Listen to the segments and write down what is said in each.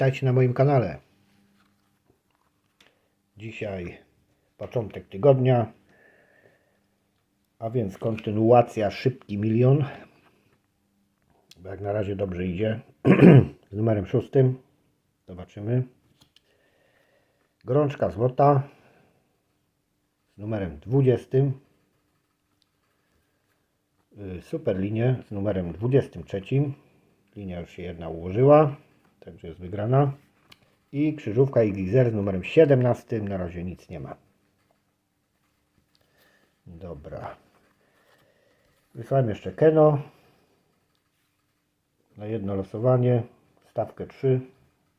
Witajcie na moim kanale. Dzisiaj początek tygodnia, a więc kontynuacja Szybki Milion. Bo jak na razie dobrze idzie. Z numerem szóstym. Zobaczymy. Gorączka złota z numerem 20. Y, Super linię z numerem 23. Linia już się jedna ułożyła, także jest wygrana. I krzyżówka XXR z numerem 17. Na razie nic nie ma. Dobra. Wysłałem jeszcze Keno na jedno losowanie. Stawkę 3.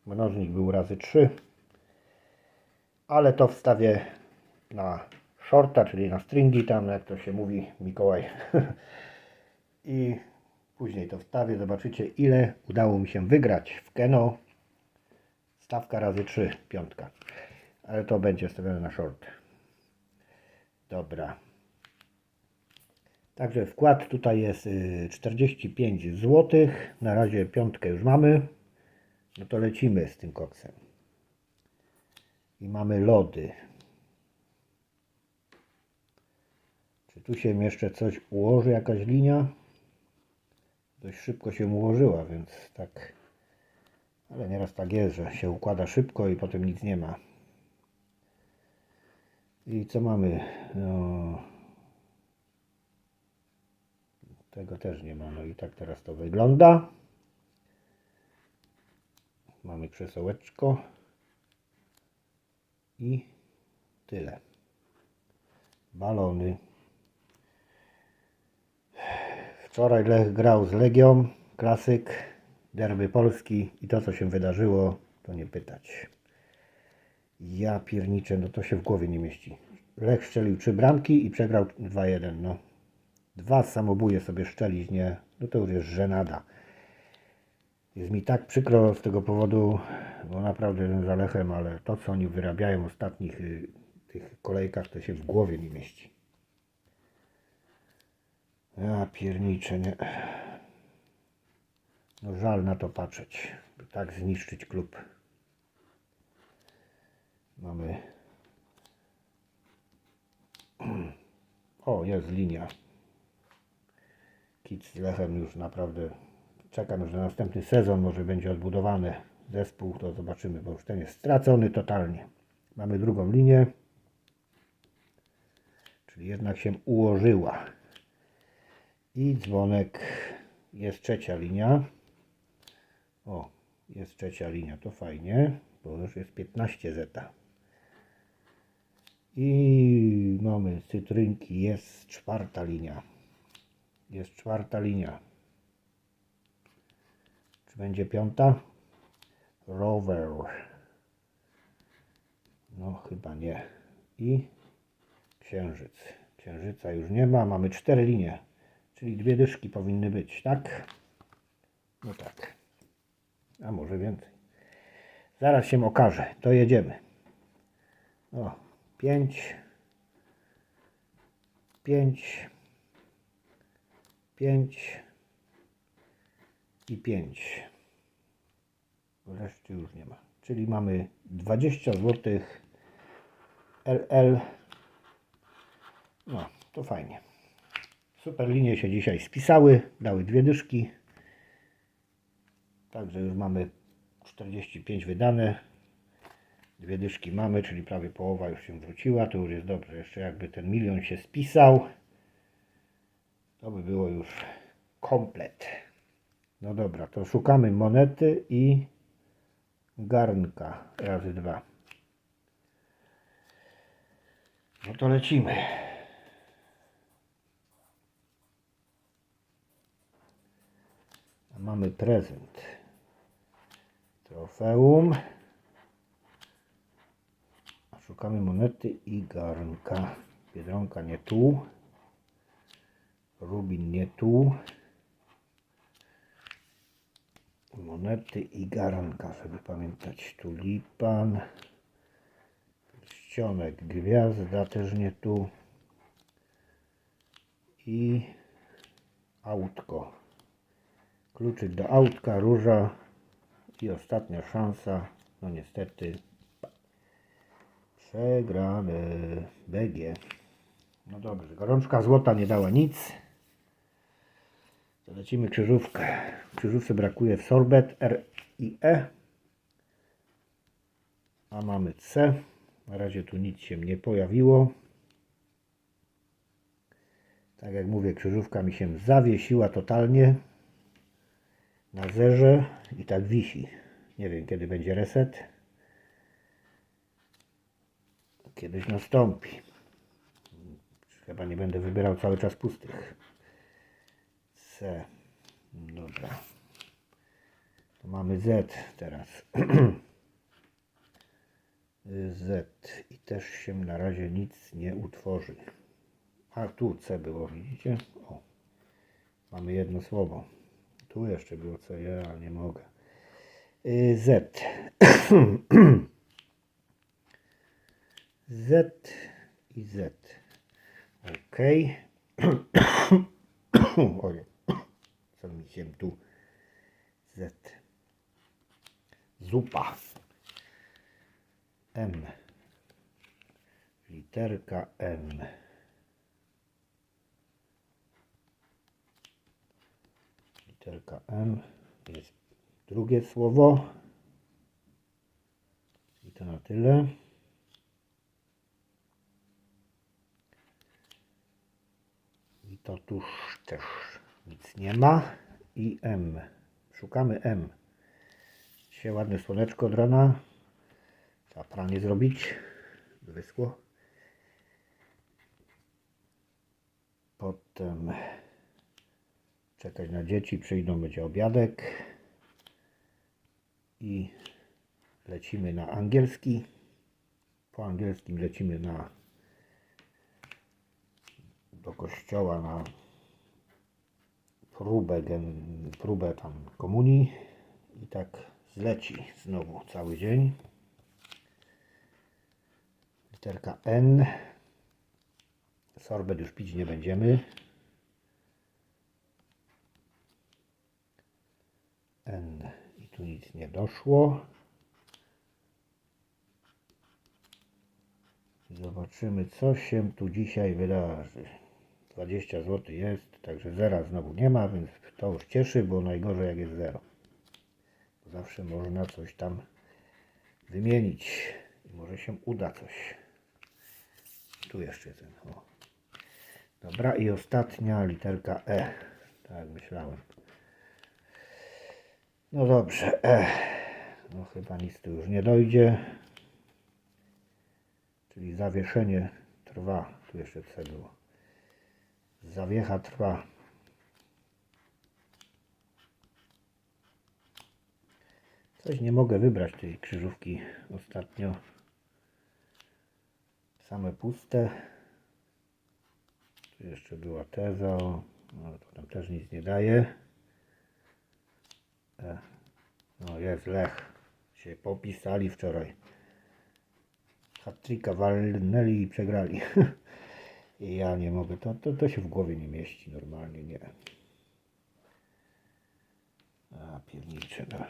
Mnożnik był razy 3. Ale to wstawię na shorta, czyli na stringi tam, jak to się mówi, Mikołaj. I później to wstawię. Zobaczycie, ile udało mi się wygrać w Keno. Stawka razy 3, piątka. Ale to będzie stawione na short. Dobra. Także wkład tutaj jest y, 45 zł. Na razie piątkę już mamy. No to lecimy z tym koksem. I mamy lody. Czy tu się jeszcze coś ułoży, jakaś linia? Dość szybko się ułożyła, więc tak. Ale nieraz tak jest, że się układa szybko i potem nic nie ma. I co mamy? No, tego też nie ma. No i tak teraz to wygląda. Mamy krzesełeczko. I tyle. Balony. Wczoraj Lech grał z Legią, klasyk, derby Polski i to co się wydarzyło, to nie pytać. Ja pierniczę, no to się w głowie nie mieści. Lech szczelił trzy bramki i przegrał 2-1, no. Dwa samobuje sobie szczelić, nie? No to już jest żenada. Jest mi tak przykro z tego powodu, bo naprawdę jestem za Lechem, ale to co oni wyrabiają w ostatnich y, tych kolejkach, to się w głowie nie mieści. Ja pierniczę, nie. No żal na to patrzeć, by tak zniszczyć klub. Mamy. O, jest linia. Kit z Lechem już naprawdę czekam na następny sezon, może będzie odbudowany zespół, to zobaczymy, bo już ten jest stracony totalnie. Mamy drugą linię, czyli jednak się ułożyła. I dzwonek. Jest trzecia linia. O, jest trzecia linia, to fajnie, bo już jest 15 zeta. I mamy cytrynki, jest czwarta linia. Jest czwarta linia. Czy będzie piąta? Rower. No chyba nie. I księżyc. Księżyca już nie ma, mamy cztery linie. Czyli dwie dyszki powinny być, tak? No tak. A może więcej. Zaraz się okaże. To jedziemy. O, pięć. Pięć. Pięć. I pięć. Reszty już nie ma. Czyli mamy 20 zł LL. No, to fajnie. Super linie się dzisiaj spisały, dały dwie dyszki. Także już mamy 45 wydane. Dwie dyszki mamy, czyli prawie połowa już się wróciła. To już jest dobrze. Jeszcze jakby ten milion się spisał, to by było już komplet. No dobra, to szukamy monety i garnka razy dwa. No to lecimy. Mamy prezent. Trofeum. Szukamy monety i garnka. Biedronka nie tu. Rubin nie tu. Monety i garnka, żeby pamiętać. Tulipan. Ścionek gwiazda też nie tu. I autko. Kluczyk do autka, róża I ostatnia szansa. No niestety. Przegrany. BG. No dobrze. Gorączka złota nie dała nic. Lecimy krzyżówkę. W krzyżówce brakuje sorbet R i E. A mamy C. Na razie tu nic się nie pojawiło. Tak jak mówię, krzyżówka mi się zawiesiła totalnie na zerze i tak wisi. Nie wiem kiedy będzie reset. Kiedyś nastąpi. Chyba nie będę wybierał cały czas pustych. C. Dobra. To mamy Z teraz. Z. I też się na razie nic nie utworzy. A tu C było, widzicie? O. Mamy jedno słowo. Tu jeszcze było C, ja nie mogę. Y, Z. Z i Z. Ok. Oj, co mi się tu. Z. Zupa. M. Literka M. Literka M. Jest drugie słowo. I to na tyle. I to tuż też nic nie ma. I M. Szukamy M. Dzisiaj ładne słoneczko od rana. Trzeba pranie zrobić. Wyschło. Potem czekać na dzieci. Przyjdą, będzie obiadek. I lecimy na angielski. Po angielskim lecimy na do kościoła na próbę, gen, próbę tam komunii i tak zleci znowu cały dzień. Literka N. Sorbet już pić nie będziemy. N. I tu nic nie doszło. Zobaczymy, co się tu dzisiaj wydarzy. 20 zł jest, także zera znowu nie ma, więc to już cieszy, bo najgorzej jak jest zero. Zawsze można coś tam wymienić i może się uda coś. Tu jeszcze ten. O. Dobra, i ostatnia literka E. Tak myślałem. No dobrze, E. No chyba nic tu już nie dojdzie. Czyli zawieszenie trwa. Tu jeszcze C było. Zawiecha trwa. Coś nie mogę wybrać tej krzyżówki ostatnio. Same puste. Tu jeszcze była teza. o- No to tam też nic nie daje. E. No jest Lech. Się popisali wczoraj. Hattricka walnęli i przegrali. I ja nie mogę, to, to, to się w głowie nie mieści normalnie, nie. A piernicze, no.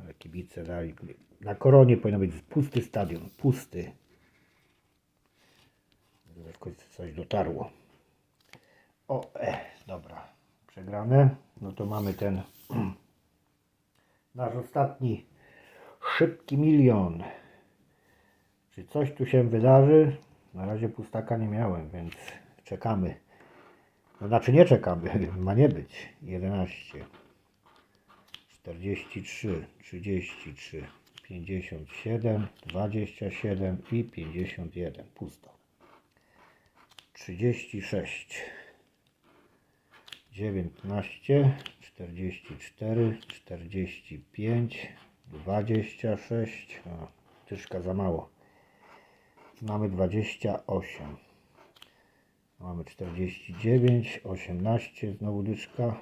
Ale kibice dali. Na koronie powinien być pusty stadion, pusty. W końcu coś dotarło. O, e, dobra, przegrane. No to mamy ten nasz ostatni szybki milion. Czy coś tu się wydarzy? Na razie pustaka nie miałem, więc czekamy. No znaczy nie czekamy, ma nie być. 11, 43, 33, 57, 27 i 51. Pusto. 36, 19, 44, 45, 26. O, tyszka za mało. Mamy 28. Mamy 49, 18, znowu dyczka.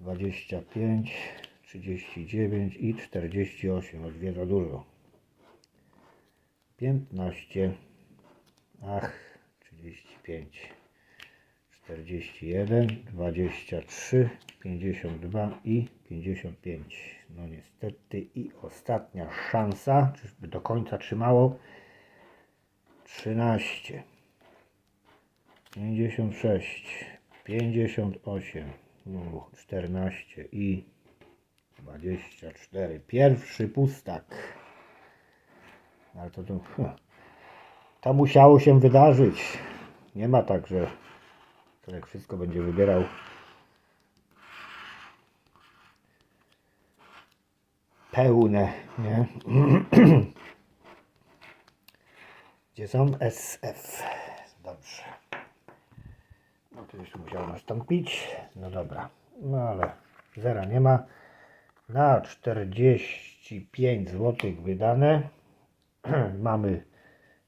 25, 39 i 48. O dwie za dużo. 15. Ach, 35. 41, 23, 52 i 55. No niestety i ostatnia szansa, czyżby do końca trzymało. 13, 56, 58, no, 14 i 24. Pierwszy pustak. Ale to, to, to musiało się wydarzyć. Nie ma tak, że człowiek wszystko będzie wybierał. Pełne, nie? Gdzie są SF? Dobrze. No to już musiało nastąpić. No dobra. No ale zera nie ma. Na 45 zł wydane. Mamy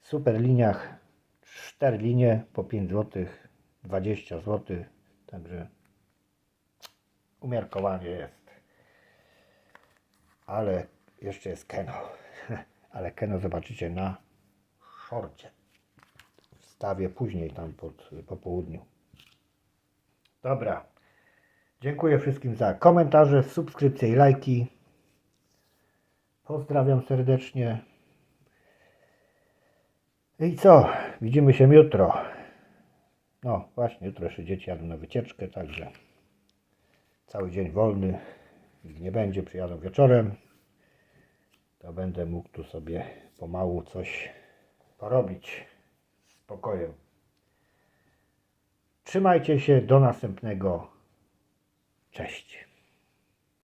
w super liniach 4 linie po 5 zł, 20 zł. Także umiarkowanie jest. Ale jeszcze jest Keno. Ale Keno zobaczycie na szorcie. Wstawię później tam pod, po południu. Dobra. Dziękuję wszystkim za komentarze, subskrypcje i lajki. Pozdrawiam serdecznie. I co? Widzimy się jutro. No właśnie, jutro jeszcze dzieci jadą na wycieczkę, także cały dzień wolny. Nie będzie, przyjadą wieczorem. To będę mógł tu sobie pomału coś porobić. Spokojem. Trzymajcie się, do następnego. Cześć.